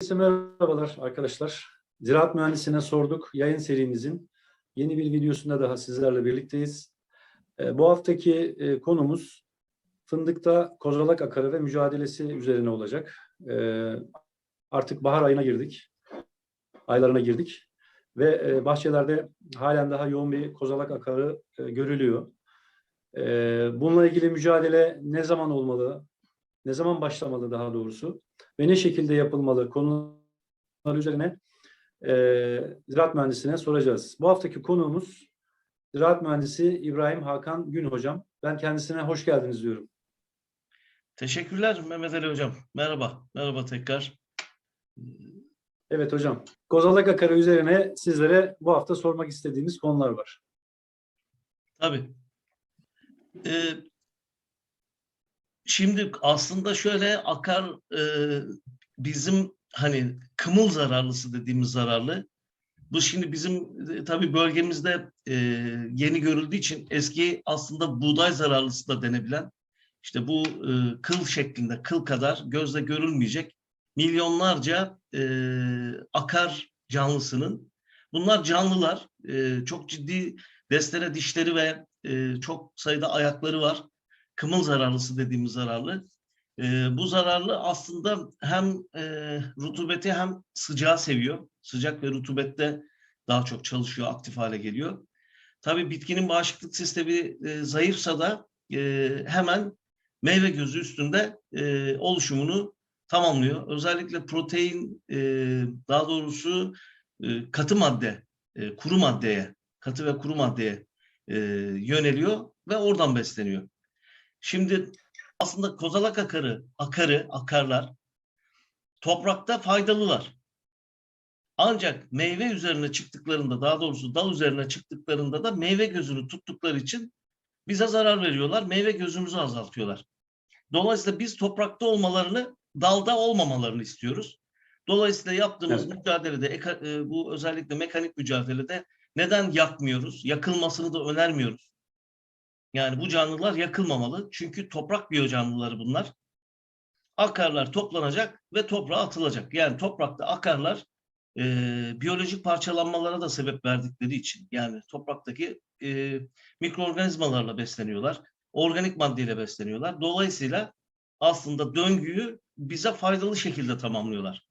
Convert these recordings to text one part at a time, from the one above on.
Herkese merhabalar arkadaşlar. Ziraat Mühendisine sorduk. Yayın serimizin yeni bir videosunda daha sizlerle birlikteyiz. Ee, Bu haftaki e, konumuz fındıkta kozalak akarı ve mücadelesi üzerine olacak. Ee, Artık bahar ayına girdik. Aylarına girdik. Ve e, bahçelerde halen daha yoğun bir kozalak akarı e, görülüyor. Ee, Bununla ilgili mücadele ne zaman olmalı? Ne zaman başlamalı daha doğrusu? ve ne şekilde yapılmalı konular üzerine e, ziraat mühendisine soracağız. Bu haftaki konuğumuz ziraat mühendisi İbrahim Hakan Gün hocam. Ben kendisine hoş geldiniz diyorum. Teşekkürler Mehmet Ali Hocam. Merhaba. Merhaba tekrar. Evet hocam. Kozalak akarı üzerine sizlere bu hafta sormak istediğimiz konular var. Tabii. Ee, şimdi aslında şöyle akar e, bizim hani kımıl zararlısı dediğimiz zararlı. Bu şimdi bizim e, tabii bölgemizde e, yeni görüldüğü için eski aslında buğday zararlısı da denebilen işte bu e, kıl şeklinde kıl kadar gözle görülmeyecek milyonlarca e, akar canlısının bunlar canlılar e, çok ciddi destere dişleri ve e, çok sayıda ayakları var. Kımıl zararlısı dediğimiz zararlı. E, bu zararlı aslında hem e, rutubeti hem sıcağı seviyor. Sıcak ve rutubette daha çok çalışıyor, aktif hale geliyor. Tabii bitkinin bağışıklık sistemi e, zayıfsa da e, hemen meyve gözü üstünde e, oluşumunu tamamlıyor. Özellikle protein, e, daha doğrusu e, katı madde, e, kuru maddeye, katı ve kuru maddeye e, yöneliyor ve oradan besleniyor. Şimdi aslında kozalak akarı, akarı, akarlar toprakta faydalılar. Ancak meyve üzerine çıktıklarında, daha doğrusu dal üzerine çıktıklarında da meyve gözünü tuttukları için bize zarar veriyorlar. Meyve gözümüzü azaltıyorlar. Dolayısıyla biz toprakta olmalarını, dalda olmamalarını istiyoruz. Dolayısıyla yaptığımız Evet. mücadelede, e, bu özellikle mekanik mücadelede neden yakmıyoruz? Yakılmasını da önermiyoruz. Yani bu canlılar yakılmamalı. Çünkü toprak biyocanlıları bunlar. Akarlar toplanacak ve toprağa atılacak. Yani toprakta akarlar e, biyolojik parçalanmalara da sebep verdikleri için yani topraktaki e, mikroorganizmalarla besleniyorlar. Organik maddeyle besleniyorlar. Dolayısıyla aslında döngüyü bize faydalı şekilde tamamlıyorlar.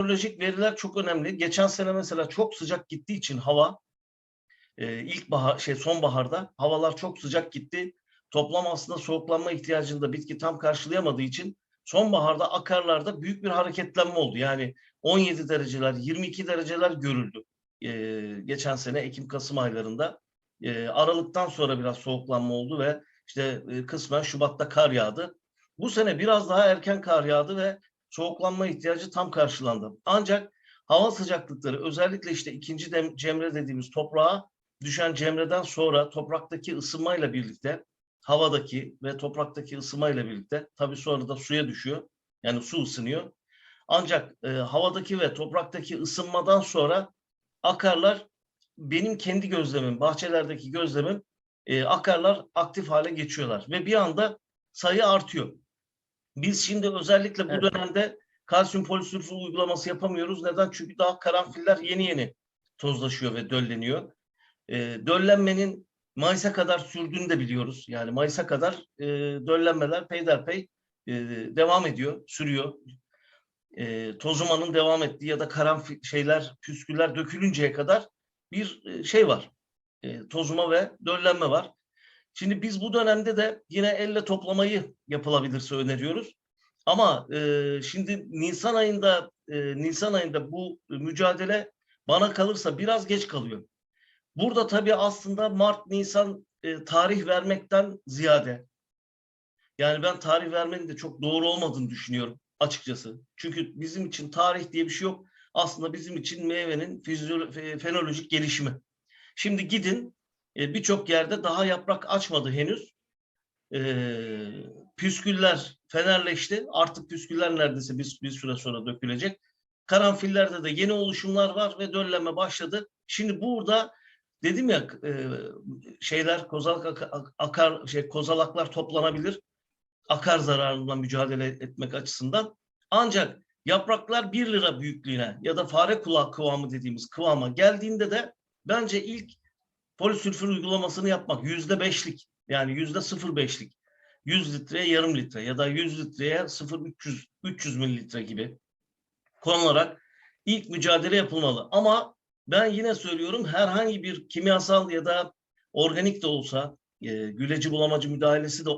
Biyolojik veriler çok önemli. Geçen sene mesela çok sıcak gittiği için hava e, ilk bahar şey sonbaharda havalar çok sıcak gitti. Toplam aslında soğuklanma ihtiyacını da bitki tam karşılayamadığı için sonbaharda akarlarda büyük bir hareketlenme oldu. Yani 17 dereceler, 22 dereceler görüldü. E, geçen sene Ekim-Kasım aylarında. E, Aralıktan sonra biraz soğuklanma oldu ve işte e, kısmen Şubat'ta kar yağdı. Bu sene biraz daha erken kar yağdı ve soğuklanma ihtiyacı tam karşılandı. Ancak hava sıcaklıkları özellikle işte ikinci dem- cemre dediğimiz toprağa düşen cemreden sonra topraktaki ısınmayla birlikte havadaki ve topraktaki ısınmayla birlikte tabii sonra da suya düşüyor. Yani su ısınıyor. Ancak e, havadaki ve topraktaki ısınmadan sonra akarlar benim kendi gözlemim, bahçelerdeki gözlemim e, akarlar aktif hale geçiyorlar ve bir anda sayı artıyor. Biz şimdi özellikle bu Evet. dönemde kalsiyum polisülfür uygulaması yapamıyoruz. Neden? Çünkü daha karanfiller yeni yeni tozlaşıyor ve dölleniyor. E, döllenmenin Mayıs'a kadar sürdüğünü de biliyoruz. Yani Mayıs'a kadar e, döllenmeler peyderpey e, devam ediyor, sürüyor. E, tozumanın devam ettiği ya da karanfil şeyler, püsküller dökülünceye kadar bir e, şey var. E, tozuma ve döllenme var. Şimdi biz bu dönemde de yine elle toplamayı yapılabilirse öneriyoruz. Ama e, şimdi Nisan ayında e, Nisan ayında bu mücadele bana kalırsa biraz geç kalıyor. Burada tabii aslında Mart, Nisan e, tarih vermekten ziyade yani ben tarih vermenin de çok doğru olmadığını düşünüyorum açıkçası. Çünkü bizim için tarih diye bir şey yok. Aslında bizim için meyvenin fenolojik gelişimi. Şimdi gidin e, birçok yerde daha yaprak açmadı henüz. E, püsküller fenerleşti. Artık püsküller neredeyse bir, bir süre sonra dökülecek. Karanfillerde de yeni oluşumlar var ve döllenme başladı. Şimdi burada dedim ya e, şeyler kozalak aka- akar şey kozalaklar toplanabilir. Akar zararından mücadele etmek açısından. Ancak yapraklar 1 lira büyüklüğüne ya da fare kulağı kıvamı dediğimiz kıvama geldiğinde de bence ilk polisülfür uygulamasını yapmak yüzde beşlik yani yüzde 0.5'lik 100 litreye yarım litre ya da 100 litreye 0.300 300 mililitre gibi konularak ilk mücadele yapılmalı. Ama ben yine söylüyorum herhangi bir kimyasal ya da organik de olsa, e, güleci bulamacı müdahalesi de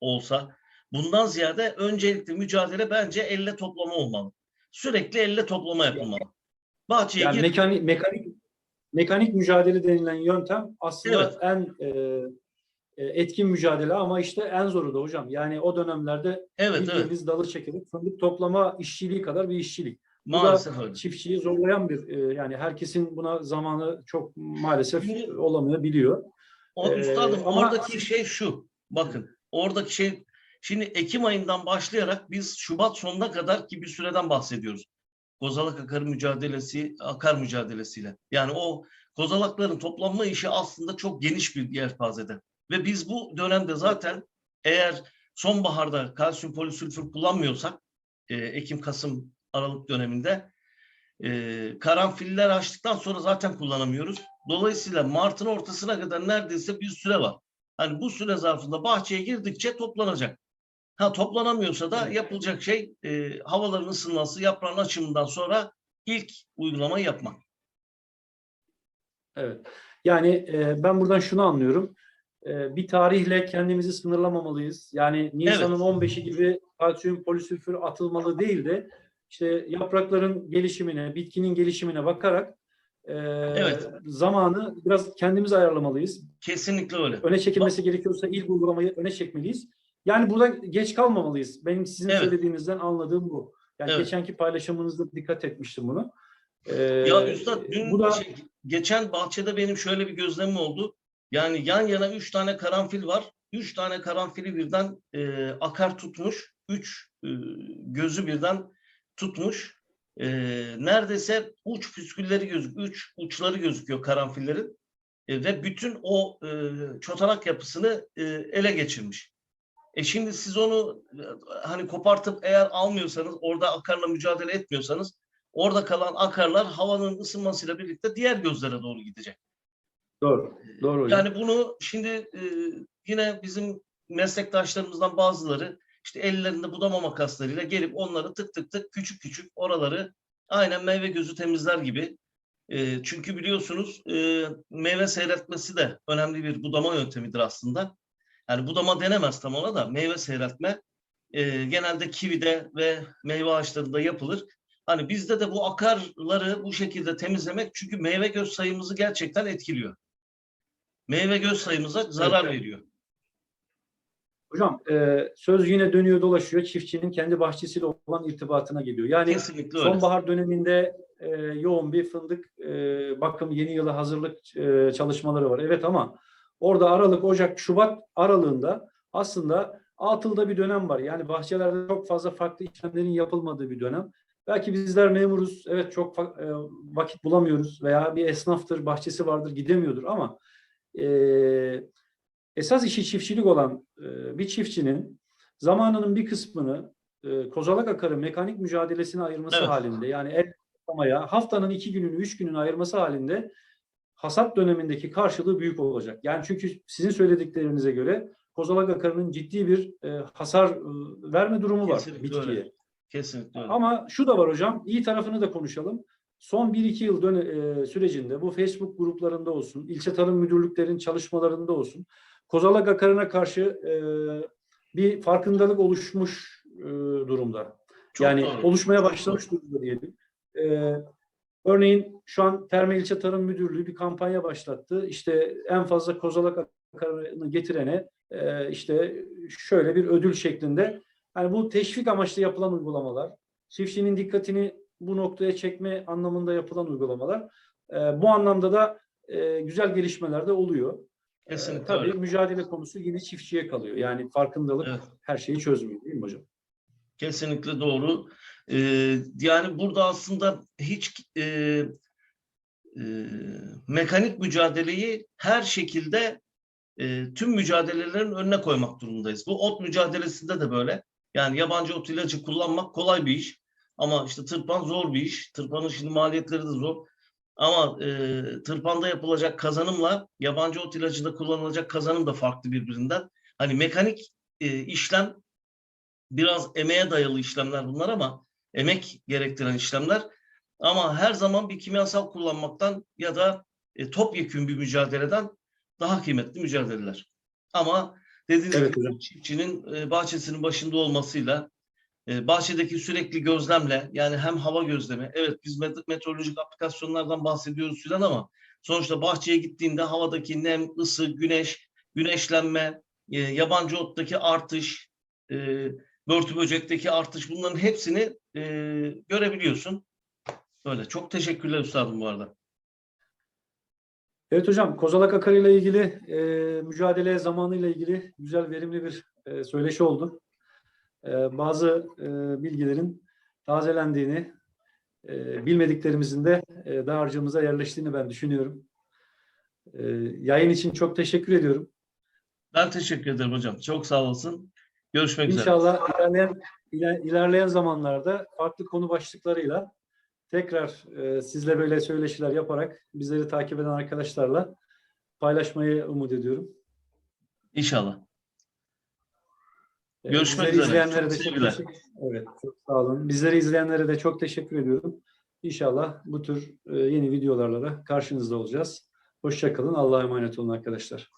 olsa bundan ziyade öncelikli mücadele bence elle toplama olmalı. Sürekli elle toplama yapılmalı. Bahçeye Yani gir- mekanik mekanik mekanik mücadele denilen yöntem aslında Evet. en e, e, etkin mücadele ama işte en zoru da hocam. Yani o dönemlerde evet evet bildiğimiz dalı çekerek fındık toplama işçiliği kadar bir işçilik. Maalesef öyle. çiftçiyi zorlayan bir e, yani herkesin buna zamanı çok maalesef Şimdi- olamayabiliyor. O, Ee, üstadım ama- oradaki şey şu. Bakın oradaki şey şimdi Ekim ayından başlayarak biz Şubat sonuna kadar ki bir süreden bahsediyoruz. Kozalak akar mücadelesi, akar mücadelesiyle. Yani o kozalakların toplanma işi aslında çok geniş bir yelpazede. Ve biz bu dönemde zaten eğer sonbaharda kalsiyum polisülfür kullanmıyorsak e, Ekim, Kasım, Aralık döneminde e, karanfiller açtıktan sonra zaten kullanamıyoruz. Dolayısıyla Mart'ın ortasına kadar neredeyse bir süre var. Hani bu süre zarfında bahçeye girdikçe toplanacak. Ha toplanamıyorsa da yapılacak şey e, havaların ısınması, yaprağın açımından sonra ilk uygulamayı yapmak. Evet. Yani e, ben buradan şunu anlıyorum. E, bir tarihle kendimizi sınırlamamalıyız. Yani Nisan'ın 15'i gibi kalsiyum polisülfür atılmalı değil de işte yaprakların gelişimine, bitkinin gelişimine bakarak e, Evet. zamanı biraz kendimiz ayarlamalıyız. Kesinlikle öyle. Öne çekilmesi gerekiyorsa ilk uygulamayı öne çekmeliyiz. Yani burada geç kalmamalıyız. Benim sizin Evet. söylediğinizden anladığım bu. Yani Evet. geçenki paylaşımınızda dikkat etmiştim bunu. E, Ya Üstad dün bu da şey, geçen bahçede benim şöyle bir gözlemim oldu. Yani yan yana üç tane karanfil var. Üç tane karanfili birden e, akar tutmuş. Üç e, gözü birden tutmuş. E, neredeyse uç püskülleri gözük, uç uçları gözüküyor karanfillerin. E, ve bütün o e, çotanak yapısını e, ele geçirmiş. E şimdi siz onu e, hani kopartıp eğer almıyorsanız, orada akarla mücadele etmiyorsanız orada kalan akarlar havanın ısınmasıyla birlikte diğer gözlere doğru gidecek. doğru. Doğru hocam. Yani bunu şimdi e, yine bizim meslektaşlarımızdan bazıları işte ellerinde budama makaslarıyla gelip onları tık tık tık küçük küçük oraları aynen meyve gözü temizler gibi. E, çünkü biliyorsunuz e, meyve seyretmesi de önemli bir budama yöntemidir aslında. Yani budama denemez tam ona da meyve seyretme e, genelde kivide ve meyve ağaçlarında yapılır. Hani bizde de bu akarları bu şekilde temizlemek çünkü meyve göz sayımızı gerçekten etkiliyor. Meyve göz sayımıza zarar Evet. veriyor. Hocam e, söz yine dönüyor dolaşıyor. Çiftçinin kendi bahçesiyle olan irtibatına geliyor. Yani Kesinlikle öyle. sonbahar döneminde e, yoğun bir fındık e, bakım yeni yıla hazırlık e, çalışmaları var. Evet ama orada Aralık, Ocak, Şubat aralığında aslında atılda bir dönem var. Yani bahçelerde çok fazla farklı işlemlerin yapılmadığı bir dönem. Belki bizler memuruz, evet çok e, vakit bulamıyoruz veya bir esnaftır, bahçesi vardır, gidemiyordur ama e, esas işi çiftçilik olan e, bir çiftçinin zamanının bir kısmını e, kozalak akarı mekanik mücadelesine ayırması Evet. halinde yani el toplamaya haftanın iki gününü, üç gününü ayırması halinde hasat dönemindeki karşılığı büyük olacak. Yani çünkü sizin söylediklerinize göre kozalak akarının ciddi bir e, hasar e, verme durumu var Kesinlikle bitkiye. öyle. Kesinlikle öyle. Ama şu da var hocam, iyi tarafını da konuşalım. Son 1-2 yıl döne, e, sürecinde bu Facebook gruplarında olsun, ilçe tarım müdürlüklerinin çalışmalarında olsun, kozalak akarına karşı e, bir farkındalık oluşmuş e, durumda. Çok yani doğru. oluşmaya başlamış durumda diyelim. E, örneğin şu an Terme İlçe Tarım Müdürlüğü bir kampanya başlattı. İşte en fazla kozalak akarını getirene e, işte şöyle bir ödül şeklinde yani bu teşvik amaçlı yapılan uygulamalar, çiftçinin dikkatini bu noktaya çekme anlamında yapılan uygulamalar. e, bu anlamda da e, güzel gelişmeler de oluyor. Kesinlikle tabii öyle. mücadele konusu yine çiftçiye kalıyor. Yani farkındalık Evet. her şeyi çözmüyor değil mi hocam? Kesinlikle doğru. Ee, yani burada aslında hiç e, e, mekanik mücadeleyi her şekilde e, tüm mücadelelerin önüne koymak durumundayız. Bu ot mücadelesinde de böyle. Yani yabancı ot ilacı kullanmak kolay bir iş. Ama işte tırpan zor bir iş. Tırpanın şimdi maliyetleri de zor. Ama e, tırpanda yapılacak kazanımla yabancı ot ilacında kullanılacak kazanım da farklı birbirinden. Hani mekanik e, işlem biraz emeğe dayalı işlemler bunlar ama emek gerektiren işlemler. Ama her zaman bir kimyasal kullanmaktan ya da e, topyekün bir mücadeleden daha kıymetli mücadeleler. Ama dediğiniz Evet gibi hocam. çiftçinin e, bahçesinin başında olmasıyla bahçedeki sürekli gözlemle yani hem hava gözlemi evet biz met- meteorolojik aplikasyonlardan bahsediyoruz filan ama sonuçta bahçeye gittiğinde havadaki nem, ısı, güneş, güneşlenme, e, yabancı ottaki artış, e, börtü böcekteki artış bunların hepsini e, görebiliyorsun. Böyle. Çok teşekkürler üstadım bu arada. Evet hocam, kozalak akarı ile ilgili mücadele zamanı ile ilgili güzel, verimli bir söyleşi oldu. E, bazı e, bilgilerin tazelendiğini, e, bilmediklerimizin de e, dağarcığımıza yerleştiğini ben düşünüyorum. E, yayın için çok teşekkür ediyorum. Ben teşekkür ederim hocam. Çok sağ olasın. Görüşmek üzere. İnşallah ilerleyen, iler- ilerleyen zamanlarda farklı konu başlıklarıyla tekrar e, sizle böyle söyleşiler yaparak bizleri takip eden arkadaşlarla paylaşmayı umut ediyorum. İnşallah. Ee, Görüşmek bizleri üzere. izleyenlere Çok de çok sevgiler. Evet, çok sağ olun. Bizleri izleyenlere de çok teşekkür ediyorum. İnşallah bu tür e, yeni videolarla da karşınızda olacağız. Hoşça kalın. Allah'a emanet olun arkadaşlar.